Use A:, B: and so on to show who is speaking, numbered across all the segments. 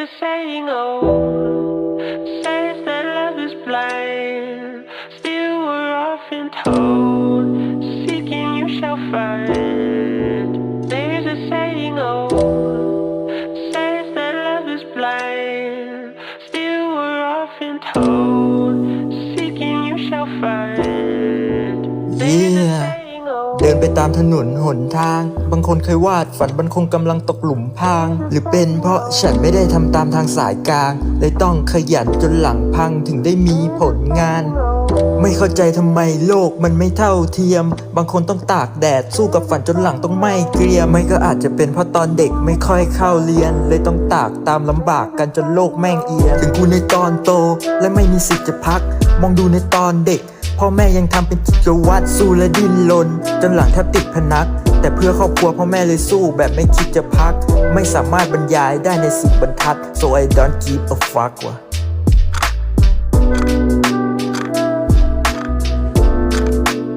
A: a saying, oh, says that love is blind. Still, we're often told, seeking you shall find. There's a saying, oh, says that love is blind. Still, we're often told, seeking you shall find.
B: ไปตามถนนหนทาง บางคนเคยวาดฝันบางคนกำลังตกหลุมพราง หรือเป็นเพราะฉันไม่ได้ทำตามทางสายกลาง เลยต้องขยันจนหลังพังถึงได้มีผลงาน ไม่เข้าใจทำไมโลกมันไม่เท่าเทียม บางคนต้องตากแดดสู้กับฝันจนหลังต้องไหม่เกรียไม่ก็อาจจะเป็นเพราะตอนเด็กไม่ค่อยเข้าเรียน เลยต้องตากตามลำบากกันจนโลกแม่งเอียงถึงกูในตอนโตและไม่มีสิทธิ์จะพัก มองดูในตอนเด็ก พ่อแม่ยังทำเป็นกิจวัตรสู้และดิ้นรนจนหลังแทบติดพนัก แต่เพื่อครอบครัวพ่อแม่เลยสู้แบบไม่คิดจะพัก ไม่สามารถบรรยายได้ในสิบบรรทัด so I don't give a fuck ว่ะ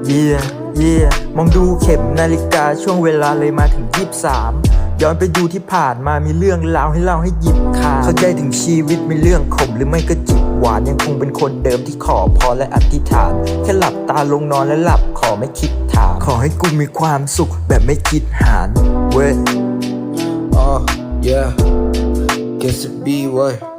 B: เยี่ยเยี่ยมองดูเข็มนาฬิกาช่วงเวลาเลยมาถึง 23 ย้อนไปดูที่ผ่านมามีเรื่องราวให้เล่าให้หยิบคาเข้าใจถึงชีวิตมีเรื่องขมหรือไม่ก็จิบหวานยังคงเป็นคนเดิมที่ขอพรและอธิษฐาน แค่หลับตาลงนอนและหลับขอไม่คิดถามขอให้กูมีความสุขแบบไม่คิดหารเว้ย
C: Oh, yeah. Guess it be what?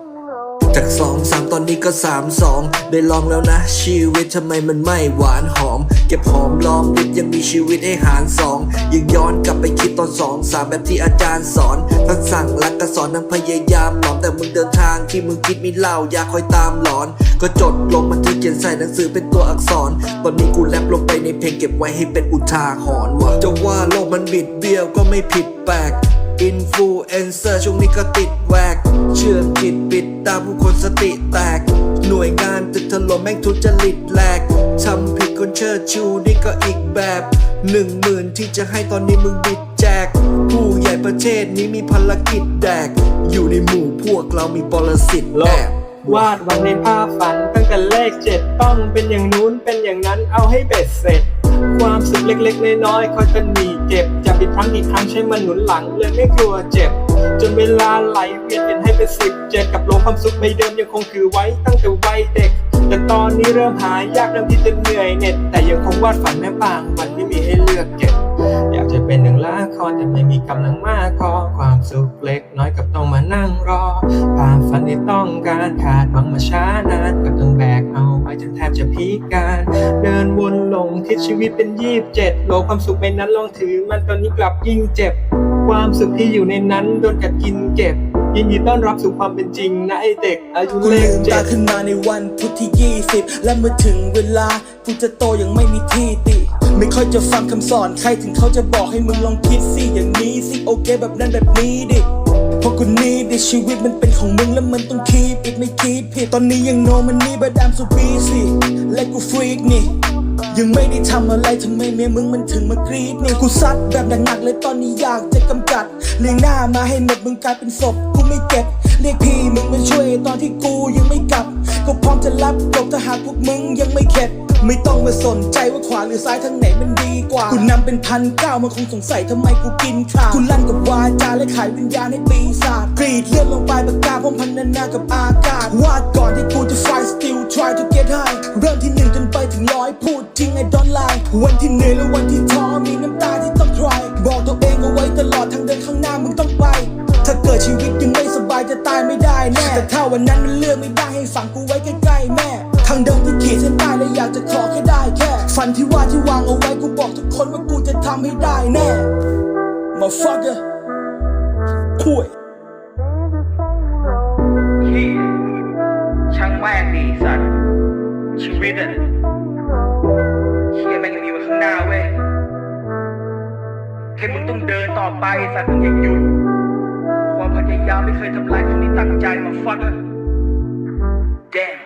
C: จากสองสามตอนนี้ก็สามสองได้ลองแล้วนะ ชีวิตทำไมมันไม่หวานหอม เก็บหอมรอมริบยังมีชีวิตให้หารสองยังย้อนกลับไปคิดตอนสองสามแบบที่อาจารย์สอนทั้งสั่งและก็สอนทั้งพยายามหลอมแต่มึงเดินทางที่มึงคิดม่เล่าอย่าคอยตามหลอน ก็จดลงบันทึกเขียนใส่หนังสือเป็นตัวอักษร ตอนนี้กูแรปลงไปในเพลงเก็บไว้ให้เป็นอุทาหรณ์ว่ะจะว่าโลกมันบิดเบี้ยวก็ไม่ผิดแปลก อินฟลูเอนเซอร์ช่วงนี้ก็ติดแวก เชื่อมจิตปิดตาผู้คนสติแตก หน่วยงานตึกถล่มแม่งทุจริตแหลกทำผิดคนเชิดชูนี่ก็อีกแบบหนึ่งหมื่นที่จะให้ตอนนี้มึงบิดแจก ผู้ใหญ่ประเทศนี้มีภารกิจแดก อยู่ในหมู่พวกเรามีปรสิตแอบ
D: วาดหวังในภาพฝันตั้งแต่เลขเจ็ดต้องเป็นอย่างนู้นเป็นอย่างนั้นเอาให้เบ็ดเสร็จ ความสุขเล็กๆ น้อยๆคอยตะหนีเก็บจะผิดครั้งกี่ครั้งใช้มันหนุนหลังเลยไม่กลัวเจ็บ จนเวลาไหลเวียนเป็นให้เป็นสิบเจ็ดกับโลงความสุขใบเดิมยังคงถือไว้ตั้งแต่วัยเด็ก แต่ตอนนี้เริ่มหายากเริ่มที่จะเหนื่อยเหน็ดแต่ยังคงวาดฝันแม้บางวันไม่มีให้เลือกเก็บอยากจะเป็นหนึ่งละครแต่ไม่มีกำลังมากพอความสุขเล็กน้อยกับต้องมานั่งรอความฝันที่ต้องการขาดหวังมาช้านานกับต้องแบก ไว้จนแทบจะพิการ เดินวนหลงคิดชีวิตเป็นยี่บเจ็ดโลความสุขในนั้นลองถือ มันตอนนี้กลับยิ่งเจ็บ ความสุขที่อยู่ในนั้นโดนกัดกินเก็บยินดีต้อนรับสู่ความเป็นจริงนะไอเด็กอายุเล
E: ลื
D: ขเจ็
E: ตาขึ้นมาในวันพุธที่ 20 และเมื่อถึงเวลากูจะโตยังไม่มีที่ติไม่ค่อยจะฟังคำสอนใครถึงเขาจะบอกให้มึงลองคิดสิอย่างนี้สิโอเคแบบนั้นแบบนี้ดิ ราะกูนี้ดิชีวิตมันเป็นของมึงแล้วมันต้องคีบอีกไม่คีบผิดตอนนี้ยังโนมันนี่บัดามสุบีสิและกูฟรีกนี่ ยังไม่ได้ทำอะไรทำไมเมียมึงมันถึงมากรีดนี่กูซัดแบบหนักๆเลยตอนนี้อยากจะกำจัดเลี้ยงหน้ามาให้หมดมึงกลายเป็นศพกูไม่เก็บเรียกพี่มึงมาช่วยตอนที่กูยังไม่กลับ ก็พร้อมจะรับจบถ้าหากพวกมึงยังไม่เข็ด ไม่ต้องมาสนใจว่าขวาหรือซ้ายทางไหนมันดีกว่า กูนำเป็นพันก้าวมันคงสงสัยทำไมกูกินขาดกูลั่นกับวาจาและขายวิญญาณให้ปีศาจกรีดเลือดลงไปปากกาพร้อมพันนานากับอากาศวาดก่อนที่กูจะ fight still try to get high เริ่มที่หนึ่งจนไปถึงร้อยพูดจริงไอ้ don't lie วันที่เหนื่อยและวันที่ท้อมีน้ำตาที่ต้อง cry บอกตัวเองเอาไว้ตลอดทางเดินข้างหน้ามึงต้องไป จะตายไม่ได้แน่แต่ถ้าวันนั้นมันเลือกไม่ได้ให้ฝังกูไว้ใกล้ๆแม่ ทางเดิมที่ขีดเส้นใต้และอยากจะขอแค่ได้แค่ฝันที่ว่าที่วางเอาไว้กูบอกทุกคนว่ากูจะทำให้ได้แน่ motherfucker คุย
F: ที่ช่างแม่งดีสัตว์ชีวิตอะเชียแม่งยังมีไว้ข้างหน้าเว้ยแค่มึงต้องเดินต่อไปสัตว์มึงอย่าหยุด Wat ik jou niet vind, dan. Damn.